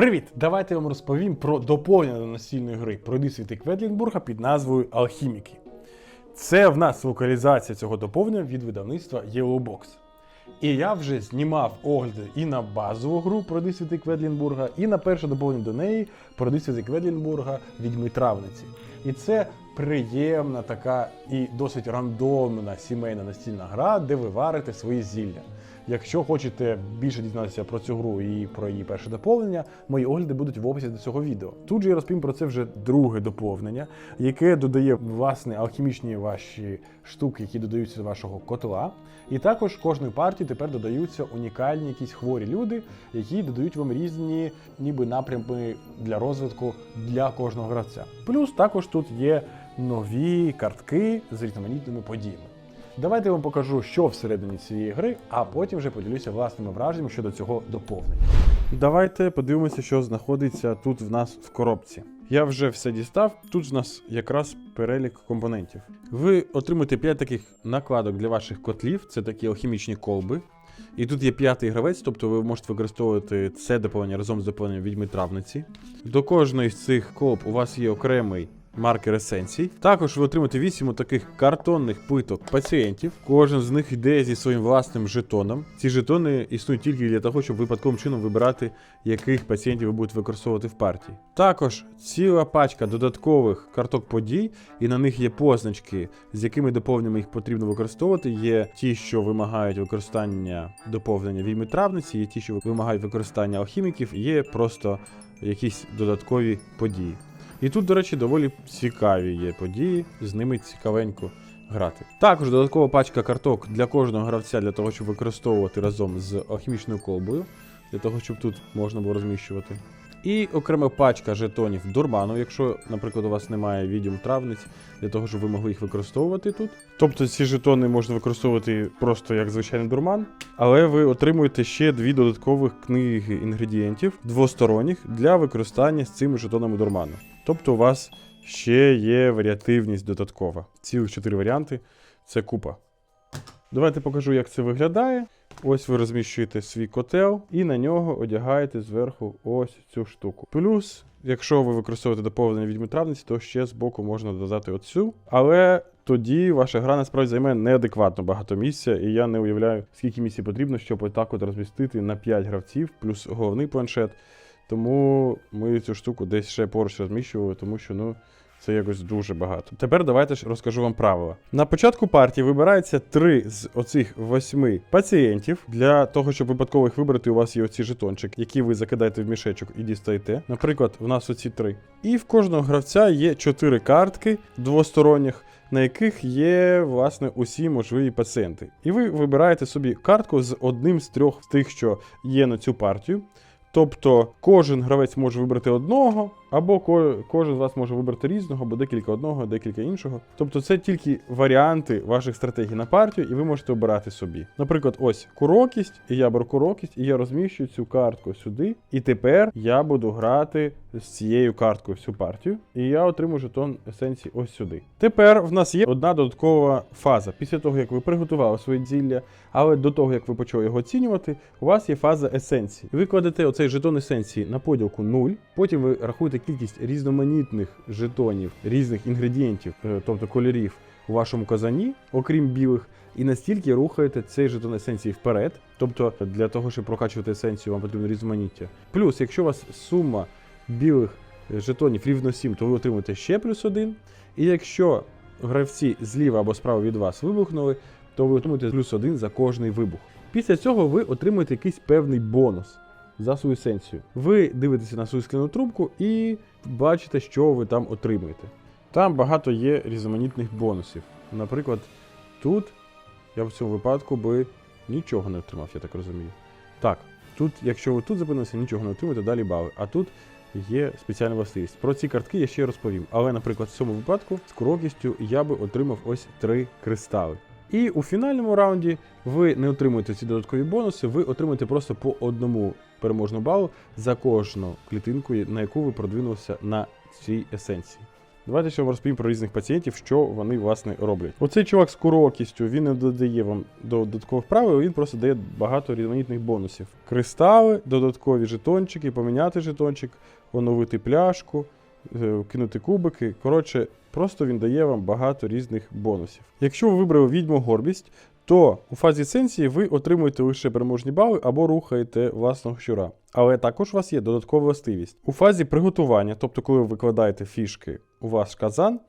Привіт! Давайте я вам розповім про доповнення до настільної гри Пройди світи Кветлінбурга під назвою Алхіміки. Це в нас локалізація цього доповнення від видавництва Yellowbox. І я вже знімав огляди і на базову гру Пройди світи Кведлінбурга, і на перше доповнення до неї Пройди світи Кведлінбурга Відьми Травниці. І це приємна така і досить рандомна сімейна настільна гра, де ви варите свої зілля. Якщо хочете більше дізнатися про цю гру і про її перше доповнення, мої огляди будуть в описі до цього відео. Тут же я розповім про це вже друге доповнення, яке додає власне алхімічні ваші штуки, які додаються до вашого котла. І також кожної партії тепер додаються унікальні якісь хворі люди, які додають вам різні ніби напрямки для розвитку для кожного гравця. Плюс також тут є нові картки з різноманітними подіями. Давайте я вам покажу, що всередині цієї гри, а потім вже поділюся власними враженнями щодо цього доповнення. Давайте подивимося, що знаходиться тут в нас в коробці. Я вже все дістав. Тут в нас якраз перелік компонентів. Ви отримаєте 5 таких накладок для ваших котлів, це такі алхімічні колби. І тут є п'ятий гравець, тобто ви можете використовувати це доповнення разом з доповненням відьми травниці. До кожної з цих колб у вас є окремий маркер есенцій. Також ви отримаєте 8 таких картонних плиток пацієнтів. Кожен з них йде зі своїм власним жетоном. Ці жетони існують тільки для того, щоб випадковим чином вибирати, яких пацієнтів ви будете використовувати в партії. Також ціла пачка додаткових карток подій, і на них є позначки, з якими доповненнями їх потрібно використовувати. Є ті, що вимагають використання доповнення війми травниці, є ті, що вимагають використання алхіміків, є просто якісь додаткові події. І тут, до речі, доволі цікаві є події, з ними цікавенько грати. Також додаткова пачка карток для кожного гравця для того, щоб використовувати разом з алхімічною колбою, для того, щоб тут можна було розміщувати. І окрема пачка жетонів дурману, якщо, наприклад, у вас немає відьом травниць, для того, щоб ви могли їх використовувати тут. Тобто ці жетони можна використовувати просто як звичайний дурман, але ви отримуєте ще дві додаткових книги інгредієнтів двосторонніх для використання з цими жетонами дурману. Тобто у вас ще є варіативність додаткова. Цілих чотири варіанти це купа. Давайте покажу, як це виглядає. Ось ви розміщуєте свій котел і на нього одягаєте зверху ось цю штуку. Плюс, якщо ви використовуєте доповнення відьми травниці, то ще з боку можна додати оцю. Але тоді ваша гра насправді займе неадекватно багато місця, і я не уявляю, скільки місця потрібно, щоб отак от розмістити на 5 гравців, плюс головний планшет. Тому ми цю штуку десь ще поруч розміщували, тому що ну. Це якось дуже багато. Тепер давайте ж розкажу вам правила. На початку партії вибирається три з оцих восьми пацієнтів. Для того, щоб випадково їх вибрати, у вас є оці жетончик, які ви закидаєте в мішечок і дістаєте. Наприклад, в нас оці три. І в кожного гравця є чотири картки двосторонніх, на яких є, власне, усі можливі пацієнти. І ви вибираєте собі картку з одним з трьох з тих, що є на цю партію. Тобто кожен гравець може вибрати одного, або ко- кожен з вас може вибрати різного, або декілька одного, декілька іншого. Тобто це тільки варіанти ваших стратегій на партію, і ви можете обирати собі. Наприклад, ось курокість, і я беру курокість, і я розміщую цю картку сюди. І тепер я буду грати з цією карткою всю партію, і я отримую жетон есенції ось сюди. Тепер в нас є одна додаткова фаза. Після того, як ви приготували своє дзілля, але до того, як ви почали його оцінювати, у вас є фаза есенції. Ви кладете оцей жетон есенції на поділку 0, потім ви рахуєте кількість різноманітних жетонів, різних інгредієнтів, е, тобто кольорів у вашому казані, окрім білих, і настільки рухаєте цей жетон есенції вперед. Тобто для того, щоб прокачувати есенцію, вам потрібно різноманіття. Плюс, якщо у вас сума білих е, жетонів рівно 7, то ви отримаєте ще плюс 1. І якщо гравці зліва або справа від вас вибухнули, то ви отримуєте плюс 1 за кожний вибух. Після цього ви отримуєте якийсь певний бонус за свою есенцію. Ви дивитеся на свою скляну трубку і бачите, що ви там отримуєте. Там багато є різноманітних бонусів. Наприклад, тут я в цьому випадку би нічого не отримав, я так розумію. Так, тут, якщо ви тут зупинилися, нічого не отримуєте, далі бали. А тут є спеціальна властивість. Про ці картки я ще розповім. Але, наприклад, в цьому випадку з курокістю я би отримав ось три кристали. І у фінальному раунді ви не отримуєте ці додаткові бонуси, ви отримуєте просто по одному переможному балу за кожну клітинку, на яку ви продвинулися на цій есенції. Давайте ще вам розповім про різних пацієнтів, що вони власне роблять. Оцей чувак з курокістю, він не додає вам додаткових правил, він просто дає багато різноманітних бонусів. Кристали, додаткові жетончики, поміняти жетончик, оновити пляшку, е, кинути кубики. Коротше, просто він дає вам багато різних бонусів. Якщо ви вибрали відьму горбість, то у фазі сенсії ви отримуєте лише переможні бали або рухаєте власного щура. Але також у вас є додаткова властивість. У фазі приготування, тобто коли ви викладаєте фішки у ваш казан,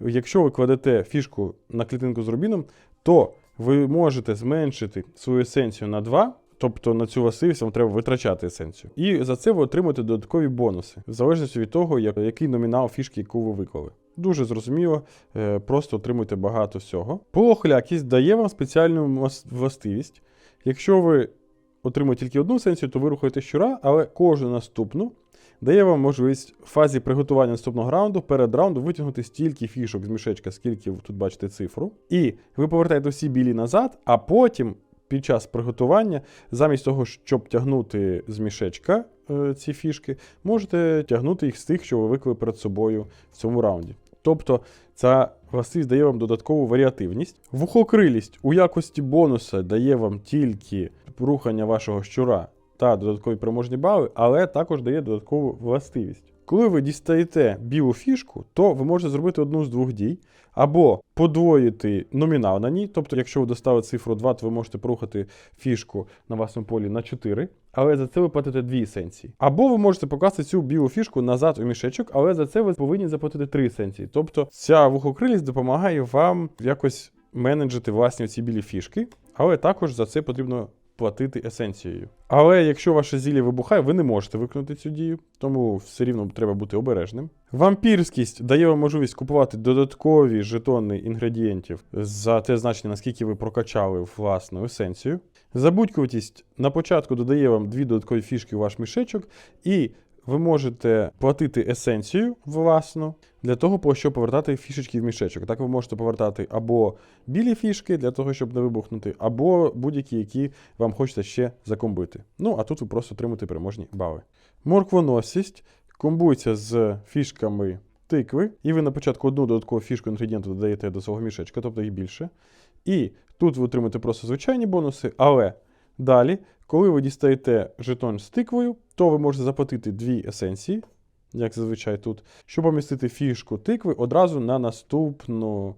якщо ви кладете фішку на клітинку з рубіном, то ви можете зменшити свою есенцію на 2, тобто на цю властивість вам треба витрачати есенцію. І за це ви отримуєте додаткові бонуси, в залежності від того, який номінал фішки, яку ви виклали. Дуже зрозуміло, е, просто отримуйте багато всього. Полохлякість дає вам спеціальну властивість. Якщо ви отримуєте тільки одну есенцію, то ви рухаєте щура, але кожну наступну дає вам можливість в фазі приготування наступного раунду перед раундом витягнути стільки фішок з мішечка, скільки ви тут бачите цифру. І ви повертаєте всі білі назад, а потім. Під час приготування, замість того, щоб тягнути з мішечка е, ці фішки, можете тягнути їх з тих, що ви виклали перед собою в цьому раунді. Тобто ця властивість дає вам додаткову варіативність. Вухокрилість у якості бонуса дає вам тільки рухання вашого щура та додаткові переможні бали, але також дає додаткову властивість. Коли ви дістаєте білу фішку, то ви можете зробити одну з двох дій, або подвоїти номінал на ній, тобто, якщо ви достали цифру 2, то ви можете порухати фішку на вашому полі на 4, але за це ви платите 2 есенції. Або ви можете покласти цю білу фішку назад у мішечок, але за це ви повинні заплатити 3 есенції. Тобто ця вухокрилість допомагає вам якось менеджити власні ці білі фішки, але також за це потрібно платити есенцією. Але якщо ваше зілля вибухає, ви не можете виконати цю дію, тому все рівно треба бути обережним. Вампірськість дає вам можливість купувати додаткові жетони інгредієнтів за те значення, наскільки ви прокачали власну есенцію. Забудькуватість на початку додає вам дві додаткові фішки у ваш мішечок, і ви можете платити есенцію власну для того, щоб повертати фішечки в мішечок. Так ви можете повертати або білі фішки для того, щоб не вибухнути, або будь-які, які вам хочеться ще закомбити. Ну, а тут ви просто отримуєте переможні бали. Морквоносість комбується з фішками тикви, і ви на початку одну додаткову фішку інгредієнту додаєте до свого мішечка, тобто їх більше. І тут ви отримаєте просто звичайні бонуси, але далі, коли ви дістаєте жетон з тиквою, то ви можете заплатити дві есенції, як зазвичай тут, щоб помістити фішку тикви одразу на наступну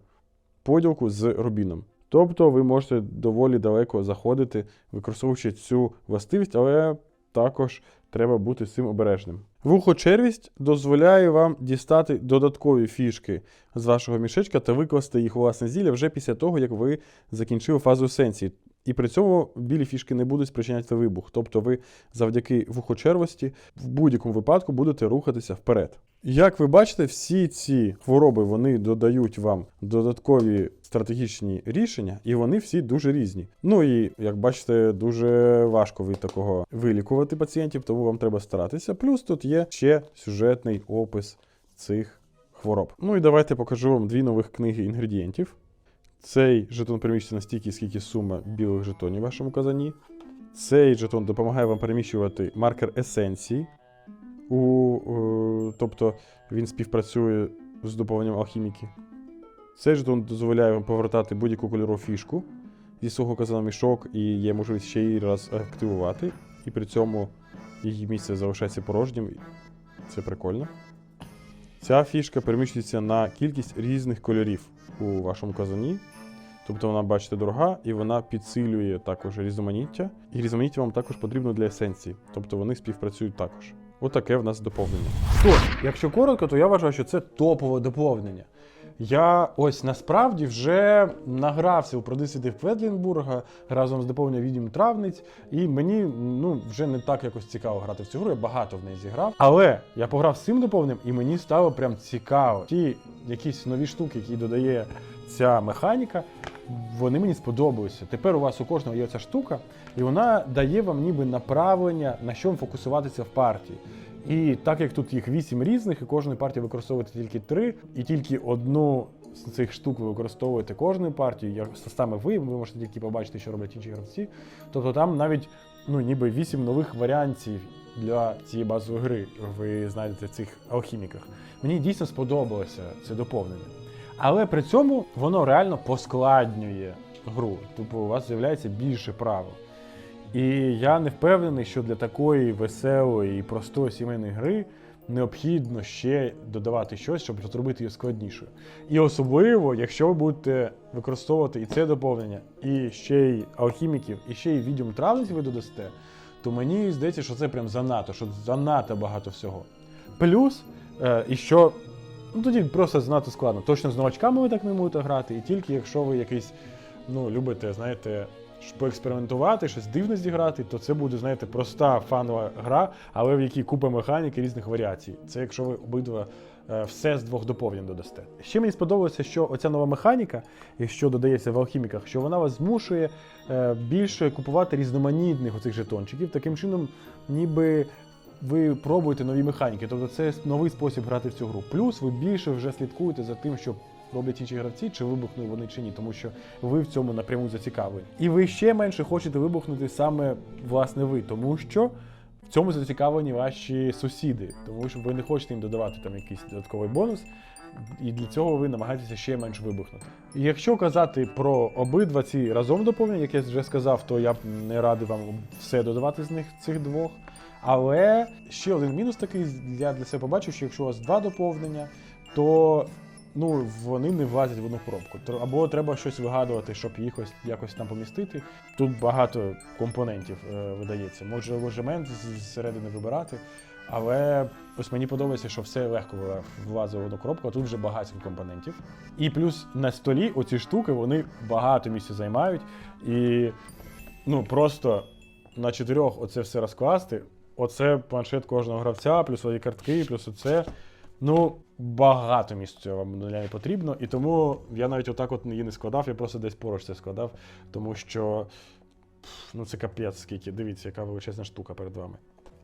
поділку з рубіном. Тобто ви можете доволі далеко заходити, використовуючи цю властивість, але також треба бути з цим обережним. Вухочервість дозволяє вам дістати додаткові фішки з вашого мішечка та викласти їх у власне зілля вже після того, як ви закінчили фазу есенції. І при цьому білі фішки не будуть спричиняти вибух. Тобто ви завдяки вухочервості в будь-якому випадку будете рухатися вперед. Як ви бачите, всі ці хвороби вони додають вам додаткові стратегічні рішення, і вони всі дуже різні. Ну і як бачите, дуже важко від такого вилікувати пацієнтів, тому вам треба старатися. Плюс тут є ще сюжетний опис цих хвороб. Ну і давайте покажу вам дві нових книги інгредієнтів. Цей жетон переміщується настільки, скільки сума білих жетонів в вашому казані. Цей жетон допомагає вам переміщувати маркер есенції. У, у, тобто він співпрацює з доповненням алхіміки. Цей жетон дозволяє вам повертати будь-яку кольорову фішку зі свого казана мішок, і є можливість ще її раз активувати. І при цьому її місце залишається порожнім. Це прикольно. Ця фішка переміщується на кількість різних кольорів у вашому казані. Тобто вона, бачите, дорога, і вона підсилює також різноманіття. І різноманіття вам також потрібно для есенції. Тобто вони співпрацюють також. Отаке в нас доповнення. Тож, якщо коротко, то я вважаю, що це топове доповнення. Я ось насправді вже награвся у продисвіти Кветлінбурга разом з доповненням відьм травниць, і мені ну вже не так якось цікаво грати в цю гру. Я багато в неї зіграв. Але я пограв з цим доповненням, і мені стало прям цікаво. Ті якісь нові штуки, які додає ця механіка, вони мені сподобалися. Тепер у вас у кожного є ця штука, і вона дає вам ніби направлення, на що фокусуватися в партії. І так як тут їх вісім різних, і кожної партії використовуєте тільки три, і тільки одну з цих штук ви використовуєте кожною партією, як саме ви, ви можете тільки побачити, що роблять інші гравці. Тобто там навіть ну, ніби вісім нових варіантів для цієї базової гри ви знайдете в цих алхіміках. Мені дійсно сподобалося це доповнення. Але при цьому воно реально поскладнює гру. Тобто у вас з'являється більше правил. І я не впевнений, що для такої веселої і простої сімейної гри необхідно ще додавати щось, щоб зробити її складнішою. І особливо, якщо ви будете використовувати і це доповнення, і ще й алхіміків, і ще й відьом травниць ви додасте, то мені здається, що це прям занадто, що занадто багато всього. Плюс, е, і що ну тоді просто занадто складно. Точно з новачками ви так не можете грати, і тільки якщо ви якийсь, ну, любите, знаєте, поекспериментувати, щось дивне зіграти, то це буде, знаєте, проста фанова гра, але в якій купа механіки різних варіацій. Це якщо ви обидва е, все з двох доповнень додасте. Ще мені сподобалося, що оця нова механіка, що додається в алхіміках, що вона вас змушує е, більше купувати різноманітних оцих жетончиків. Таким чином, ніби ви пробуєте нові механіки. Тобто це новий спосіб грати в цю гру. Плюс ви більше вже слідкуєте за тим, що роблять інші гравці, чи вибухнули вони чи ні, тому що ви в цьому напряму зацікавлені. І ви ще менше хочете вибухнути саме власне ви, тому що. В цьому зацікавлені ваші сусіди, тому що ви не хочете їм додавати там якийсь додатковий бонус, і для цього ви намагаєтеся ще менше вибухнути. І якщо казати про обидва ці разом доповнення, як я вже сказав, то я б не радий вам все додавати з них цих двох. Але ще один мінус такий, я для себе побачив, що якщо у вас два доповнення, то ну, вони не влазять в одну коробку. Або треба щось вигадувати, щоб їх ось якось там помістити. Тут багато компонентів е, видається. Може ложемент зсередини вибирати. Але ось мені подобається, що все легко влазить в одну коробку, а тут вже багато компонентів. І плюс на столі оці штуки вони багато місця займають. І ну просто на чотирьох оце все розкласти. Оце планшет кожного гравця, плюс свої картки, плюс оце. Ну, багато місця вам не потрібно, і тому я навіть отак от її не складав, я просто десь поруч це складав, тому що ну це капець скільки. Дивіться, яка величезна штука перед вами.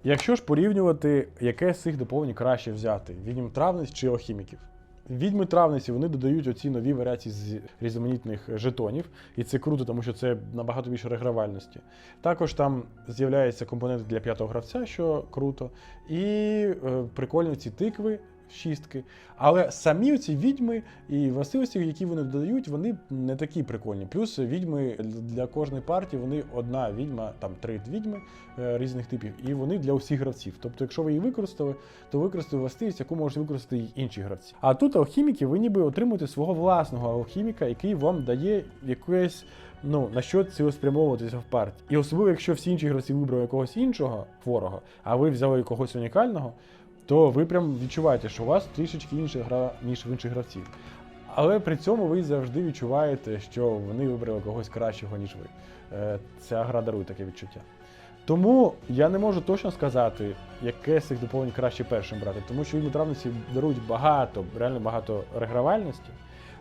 Якщо ж порівнювати, яке з цих доповнень краще взяти: відьм травниць чи алхіміків? Відьми травниці вони додають оці нові варіації з різноманітних жетонів, і це круто, тому що це набагато більше регравальності. Також там з'являється компонент для п'ятого гравця, що круто, і е, прикольні ці тикви. Шістки. Але самі ці відьми і властивості, які вони додають, вони не такі прикольні. Плюс відьми для кожної партії вони одна відьма, там три відьми е, різних типів, і вони для усіх гравців. Тобто, якщо ви її використали, то використали властивість, яку можуть використати й інші гравці. А тут алхіміки, ви ніби отримуєте свого власного алхіміка, який вам дає якесь. Ну, на що цілеспрямовуватися в партії. І особливо, якщо всі інші гравці вибрали якогось іншого хворого, а ви взяли когось унікального, то ви прям відчуваєте, що у вас трішечки інша гра, ніж в інших гравців. Але при цьому ви завжди відчуваєте, що вони вибрали когось кращого, ніж ви. Е, Ця гра дарує таке відчуття. Тому я не можу точно сказати, яке з цих доповнень краще першим брати, тому що відьми травниці дарують багато, реально багато регравальності.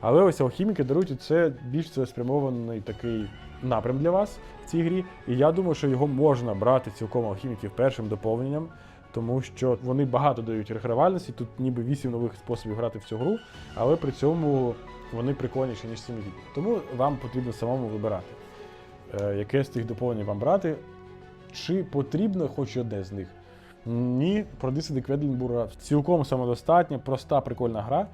Але ось алхіміки дарують це більш цілеспрямований такий напрям для вас в цій грі. І я думаю, що його можна брати цілком алхіміків першим доповненням, тому що вони багато дають регравальності. Тут ніби вісім нових способів грати в цю гру, але при цьому вони прикольніші, ніж відьми. Тому вам потрібно самому вибирати, е, яке з цих доповнень вам брати. Чи потрібно хоч одне з них? Ні, продисити Кведлінбурга цілком самодостатня, проста, прикольна гра.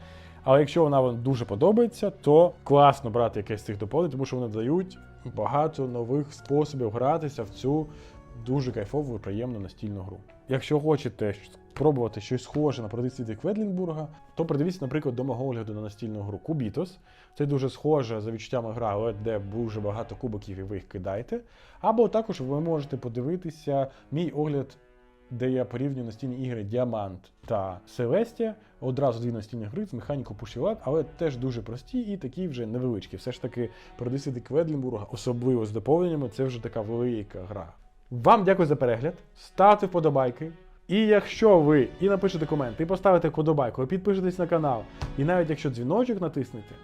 Але якщо вона вам дуже подобається, то класно брати якесь з цих доповнень, тому що вони дають багато нових способів гратися в цю дуже кайфову і приємну настільну гру. Якщо хочете спробувати щось схоже на продисити Кведлінбурга, то придивіться, наприклад, до мого огляду на настільну гру Кубітос. Це дуже схожа за відчуттями гра, але де дуже багато кубиків і ви їх кидаєте. Або також ви можете подивитися мій огляд де я порівнюю настільні ігри Діамант та Селестія. Одразу дві настільні гри з механікою Пушілат, але теж дуже прості і такі вже невеличкі. Все ж таки, продисити Кведлінбурга, особливо з доповненнями, це вже така велика гра. Вам дякую за перегляд. Ставте вподобайки. І якщо ви і напишете комент, і поставите вподобайку, і підпишетесь на канал, і навіть якщо дзвіночок натиснете,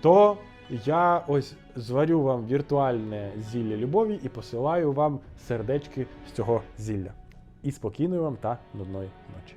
то я ось зварю вам віртуальне зілля любові і посилаю вам сердечки з цього зілля. І спокійної вам та нудної ночі.